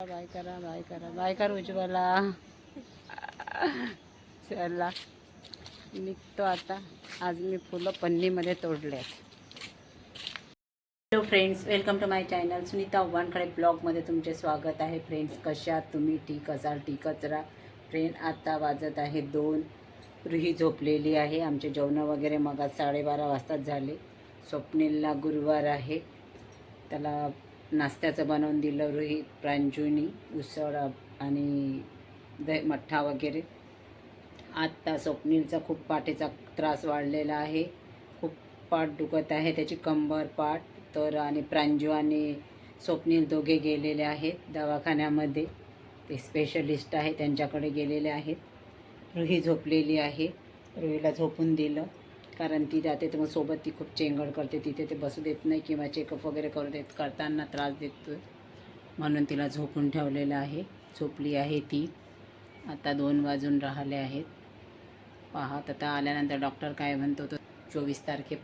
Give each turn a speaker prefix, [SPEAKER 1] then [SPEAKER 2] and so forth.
[SPEAKER 1] Bye करा bye करा bye कर उज्ज्वला. चला. निघतो आता. आज मी फुलं पन्नीमध्ये तोडले hello friends welcome to my channel Sunita उव्हाणकडे ब्लॉगमध्ये तुमचे स्वागत आहे. फ्रेंड्स कशात तुम्ही? ठीक असाल? ठीकच राहा. फ्रेंड आता वाजत आहे दोन. रुही झोपलेली आहे. आमचे जेवणं वगैरे मग आज साडेबारा वाजताच झाले. स्वप्नीलला गुरुवार आहे. त्याला नाश्त्याचं बनवून दिलं रुही प्रांजुनी उसळ आणि दही मठ्ठा वगैरे. आत्ता स्वप्नीलचा खूप पाठीचा त्रास वाढलेला आहे. खूप पाठ दुखत आहे त्याची कंबर पाठ तर आणि प्रांजू आणि स्वप्नील दोघे गेलेले आहेत दवाखान्यामध्ये. ते स्पेशलिस्ट आहे त्यांच्याकडे गेलेले आहेत. रुही झोपलेली आहे रुहीला झोपून दिलं. कारण ती जाते तर मग सोबत ती खूप चेंगड करते. तिथे ते बसू देत नाही किंवा चेकअप वगैरे करू देत करताना त्रास देतो म्हणून तिला झोपून ठेवलेलं आहे. झोपली आहे ती. आता दोन वाजून राहिले आहेत. पाहत आता आल्यानंतर डॉक्टर काय म्हणतो तो चोवीस तारखे